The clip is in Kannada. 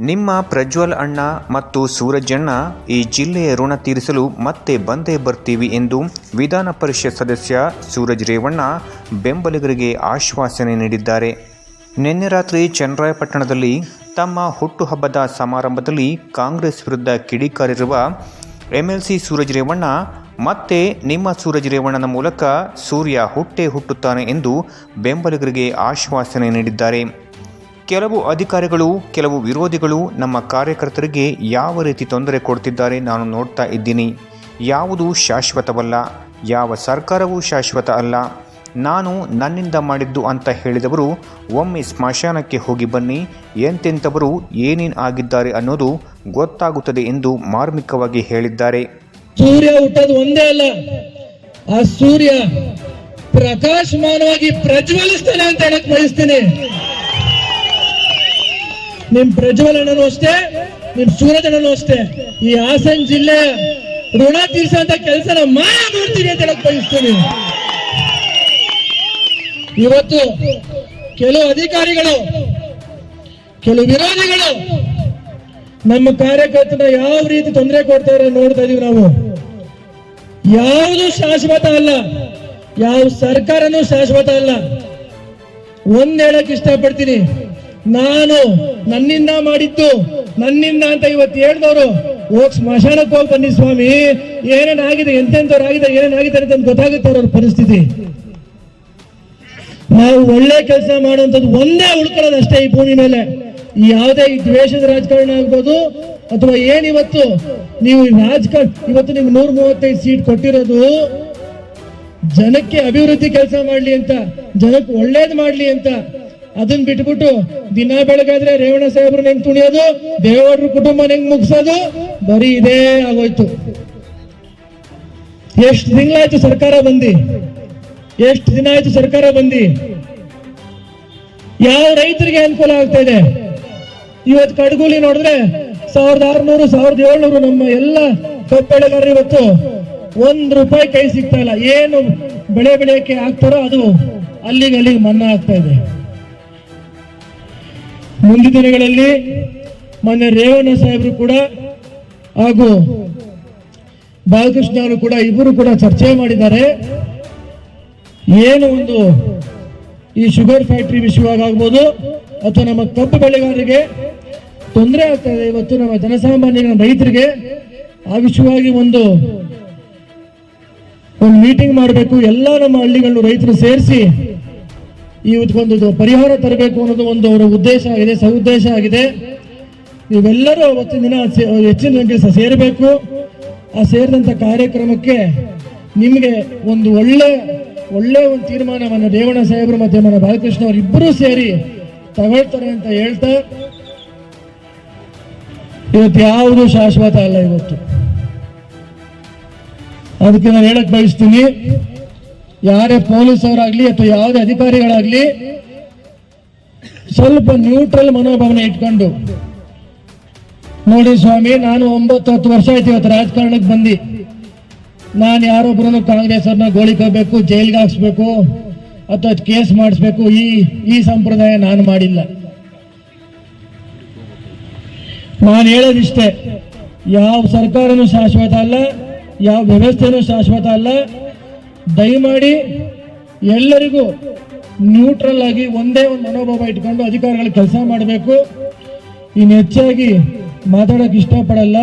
ನಿಮ್ಮ ಪ್ರಜ್ವಲ್ ಅಣ್ಣ ಮತ್ತು ಸೂರಜಣ್ಣ ಈ ಜಿಲ್ಲೆಯ ಋಣ ತೀರಿಸಲು ಮತ್ತೆ ಬಂದೇ ಬರ್ತೀವಿ ಎಂದು ವಿಧಾನ ಪರಿಷತ್ ಸದಸ್ಯ ಸೂರಜ್ ರೇವಣ್ಣ ಬೆಂಬಲಿಗರಿಗೆ ಆಶ್ವಾಸನೆ ನೀಡಿದ್ದಾರೆ. ನಿನ್ನೆ ರಾತ್ರಿ ಚನ್ನರಾಯಪಟ್ಟಣದಲ್ಲಿ ತಮ್ಮ ಹುಟ್ಟುಹಬ್ಬದ ಸಮಾರಂಭದಲ್ಲಿ ಕಾಂಗ್ರೆಸ್ ವಿರುದ್ಧ ಕಿಡಿಕಾರಿರುವ ಎಂಎಲ್ಸಿ ಸೂರಜ್ ರೇವಣ್ಣ ಮತ್ತೆ ನಿಮ್ಮ ಸೂರಜ್ ರೇವಣ್ಣನ ಮೂಲಕ ಸೂರ್ಯ ಹುಟ್ಟೆ ಹುಟ್ಟುತ್ತಾನೆ ಎಂದು ಬೆಂಬಲಿಗರಿಗೆ ಆಶ್ವಾಸನೆ ನೀಡಿದ್ದಾರೆ. ಕೆಲವು ಅಧಿಕಾರಿಗಳು, ಕೆಲವು ವಿರೋಧಿಗಳು ನಮ್ಮ ಕಾರ್ಯಕರ್ತರಿಗೆ ಯಾವ ರೀತಿ ತೊಂದರೆ ಕೊಡ್ತಿದ್ದಾರೆ ನಾನು ನೋಡ್ತಾ ಇದ್ದೀನಿ. ಯಾವುದು ಶಾಶ್ವತವಲ್ಲ, ಯಾವ ಸರ್ಕಾರವೂ ಶಾಶ್ವತ ಅಲ್ಲ. ನಾನು ನನ್ನಿಂದ ಮಾಡಿದ್ದು ಅಂತ ಹೇಳಿದವರು ಒಮ್ಮೆ ಸ್ಮಶಾನಕ್ಕೆ ಹೋಗಿ ಬನ್ನಿ, ಎಂತೆಂಥವರು ಏನೇನು ಆಗಿದ್ದಾರೆ ಅನ್ನೋದು ಗೊತ್ತಾಗುತ್ತದೆ ಎಂದು ಮಾರ್ಮಿಕವಾಗಿ ಹೇಳಿದ್ದಾರೆ. ಸೂರ್ಯ ಹುಟ್ಟೋದು ಒಂದೇ ಅಲ್ಲ, ಆ ಸೂರ್ಯ ಪ್ರಕಾಶಮಾನವಾಗಿ ಪ್ರಜ್ವಲಿಸ್ತಾನೆ ಅಂತ ಹೇಳಕ್ ಬಯಸ್ತೀನಿ. ನಿಮ್ ಪ್ರಜ್ವಲನೂ ಅಷ್ಟೇ, ನಿಮ್ ಸೂರಜನೂ ಅಷ್ಟೇ. ಈ ಹಾಸನ್ ಜಿಲ್ಲೆ ಋಣ ತೀರ್ಸಂತ ಕೆಲಸ ಮಾಯ ಮಾಡ್ತೀನಿ ಅಂತ ಹೇಳಕ್ ಬಯಸ್ತೀನಿ. ಇವತ್ತು ಕೆಲವು ಅಧಿಕಾರಿಗಳು, ಕೆಲವು ವಿರೋಧಿಗಳು ನಮ್ಮ ಕಾರ್ಯಕರ್ತನ ಯಾವ ರೀತಿ ತೊಂದರೆ ಕೊಡ್ತಾರೆ ನೋಡ್ತಾ ಇದೀವಿ ನಾವು. ಯಾವುದು ಶಾಶ್ವತ ಅಲ್ಲ, ಯಾವ ಸರ್ಕಾರನೂ ಶಾಶ್ವತ ಅಲ್ಲ. ಒಂದ್ ಹೇಳಕ್ ಇಷ್ಟಪಡ್ತೀನಿ. ನಾನು ನನ್ನಿಂದ ಮಾಡಿದ್ದು, ನನ್ನಿಂದ ಅಂತ ಇವತ್ತು ಹೇಳ್ದವ್ರು ಹೋಗ್ ಸ್ಮಶಾನಕ್ಕೆ ಹೋಗಿ ಬನ್ನಿ ಸ್ವಾಮಿ, ಏನೇನಾಗಿದೆ, ಎಂತೆಂಥವ್ರಾಗಿದೆ, ಏನೇನಾಗಿದೆ ಅಂತ ಗೊತ್ತಾಗುತ್ತೆ ಅವ್ರ ಪರಿಸ್ಥಿತಿ. ನಾವು ಒಳ್ಳೆ ಕೆಲಸ ಮಾಡುವಂಥದ್ದು ಒಂದೇ ಉಳ್ಕೊಳ್ಳೋದು ಅಷ್ಟೇ ಈ ಭೂಮಿ ಮೇಲೆ. ಯಾವುದೇ ಈ ದ್ವೇಷದ ರಾಜಕಾರಣ ಆಗ್ಬೋದು, ಅಥವಾ ಏನಿವತ್ತು ನೀವು ರಾಜಕಾರಣ ಇವತ್ತು ನಿಮ್ಗೆ ನೂರ ಮೂವತ್ತೈದು ಸೀಟ್ ಕೊಟ್ಟಿರೋದು, ಜನಕ್ಕೆ ಅಭಿವೃದ್ಧಿ ಕೆಲಸ ಮಾಡ್ಲಿ ಅಂತ, ಜನಕ್ಕೆ ಒಳ್ಳೇದ್ ಮಾಡ್ಲಿ ಅಂತ, ಅದನ್ನ ಬಿಟ್ಬಿಟ್ಟು ದಿನ ಬೆಳಗಾದ್ರೆ ರೇವಣ ಸಾಹೇಬ್ರು ಹೆಂಗ್ ತುಣಿಯೋದು? ದೇವರ ಕುಟುಂಬ ಹೆಂಗ್ ಮುಗಿಸೋದು? ಬರೀ ಇದೇ ಆಗೋಯ್ತು. ಎಷ್ಟು ತಿಂಗಳಾಯ್ತು ಸರ್ಕಾರ ಬಂದಿ? ಎಷ್ಟು ದಿನ ಆಯ್ತು ಸರ್ಕಾರ ಬಂದಿ? ಯಾವ ರೈತರಿಗೆ ಅನುಕೂಲ ಆಗ್ತಾ ಇದೆ? ಇವತ್ತು ಕಡ್ಗೂಲಿ ನೋಡಿದ್ರೆ ಸಾವಿರದ ಆರ್ನೂರು, ಸಾವಿರದ ಏಳ್ನೂರು ನಮ್ಮ ಎಲ್ಲ ಕಬ್ಬೆಳೆಗಾರರು ಇವತ್ತು ಒಂದ್ ರೂಪಾಯಿ ಕೈ ಸಿಗ್ತಾ ಇಲ್ಲ. ಏನು ಬೆಳೆ ಬೆಳೆಯಕ್ಕೆ ಆಗ್ತಾರೋ ಅದು ಅಲ್ಲಿಗೆ ಅಲ್ಲಿಗೆ ಮನ್ನಾ ಆಗ್ತಾ ಇದೆ. ಮುಂದಿನ ದಿನಗಳಲ್ಲಿ ಮೊನ್ನೆ ರೇವಣ್ಣ ಸಾಹೇಬರು ಕೂಡ ಹಾಗೂ ಬಾಲಕೃಷ್ಣ ಅವರು ಕೂಡ ಇಬ್ಬರು ಕೂಡ ಚರ್ಚೆ ಮಾಡಿದ್ದಾರೆ. ಏನು ಒಂದು ಈ ಶುಗರ್ ಫ್ಯಾಕ್ಟ್ರಿ ವಿಷಯವಾಗಿ ಆಗ್ಬೋದು ಅಥವಾ ನಮ್ಮ ಕಬ್ಬು ಬೆಳೆಗಾರರಿಗೆ ತೊಂದರೆ ಆಗ್ತಾ ಇದೆ ಇವತ್ತು ನಮ್ಮ ಜನಸಾಮಾನ್ಯ ರೈತರಿಗೆ, ಆ ವಿಷಯವಾಗಿ ಒಂದು ಒಂದು ಮೀಟಿಂಗ್ ಮಾಡಬೇಕು. ಎಲ್ಲ ನಮ್ಮ ಹಳ್ಳಿಗಳನ್ನು ರೈತರು ಸೇರಿಸಿ ಇವತ್ತೊಂದು ಪರಿಹಾರ ತರಬೇಕು ಅನ್ನೋದು ಒಂದು ಅವರ ಉದ್ದೇಶ ಆಗಿದೆ, ಸದುದ್ದೇಶ ಆಗಿದೆ. ನೀವೆಲ್ಲರೂ ಅವತ್ತಿನ ದಿನ ಹೆಚ್ಚಿನ ಸಂಖ್ಯೆ ಸೇರಬೇಕು. ಆ ಸೇರಿದಂಥ ಕಾರ್ಯಕ್ರಮಕ್ಕೆ ನಿಮಗೆ ಒಂದು ಒಳ್ಳೆ ಒಳ್ಳೆ ಒಂದು ತೀರ್ಮಾನವನ್ನು ರೇವಣ ಸಾಹೇಬರು ಮತ್ತೆ ಮನ ಬಾಲಕೃಷ್ಣ ಅವರು ಇಬ್ಬರೂ ಸೇರಿ ತಗೊಳ್ತಾರೆ ಅಂತ ಹೇಳ್ತಾ, ಇವತ್ತು ಯಾವುದು ಶಾಶ್ವತ ಅಲ್ಲ ಇವತ್ತು. ಅದಕ್ಕೆ ನಾನು ಹೇಳಕ್ ಬಯಸ್ತೀನಿ. ಯಾರೇ ಪೊಲೀಸ್ ಅವರಾಗ್ಲಿ ಅಥವಾ ಯಾವುದೇ ಅಧಿಕಾರಿಗಳಾಗ್ಲಿ, ಸ್ವಲ್ಪ ನ್ಯೂಟ್ರಲ್ ಮನೋಭಾವನೆ ಇಟ್ಕೊಂಡು, ನೋಡಿ ಸ್ವಾಮಿ, ನಾನು ಒಂಬತ್ತು ಹತ್ತು ವರ್ಷ ಆಯ್ತು ಇವತ್ತು ರಾಜಕಾರಣಕ್ಕೆ ಬಂದು. ನಾನು ಯಾರೊಬ್ಬರನ್ನು ಕಾಂಗ್ರೆಸ್ ಅವ್ರನ್ನ ಗೋಳಿಕೋಬೇಕು ಜೈಲ್ಗೆ ಹಾಕ್ಸ್ಬೇಕು, ಅಥವಾ ಕೇಸ್ ಮಾಡಿಸ್ಬೇಕು, ಈ ಈ ಸಂಪ್ರದಾಯ ನಾನು ಮಾಡಿಲ್ಲ. ನಾನು ಹೇಳೋದಿಷ್ಟೇ, ಯಾವ ಸರ್ಕಾರನೂ ಶಾಶ್ವತ ಅಲ್ಲ, ಯಾವ ವ್ಯವಸ್ಥೆನೂ ಶಾಶ್ವತ ಅಲ್ಲ ದಯಮಾಡಿ ಎಲ್ಲರಿಗೂ ನ್ಯೂಟ್ರಲ್ ಆಗಿ ಒಂದೇ ಒಂದು ಮನೋಭಾವ ಇಟ್ಕೊಂಡು ಅಧಿಕಾರಿಗಳು ಕೆಲಸ ಮಾಡಬೇಕು. ಇನ್ನು ಹೆಚ್ಚಾಗಿ ಮಾತಾಡೋಕೆ ಇಷ್ಟಪಡಲ್ಲ.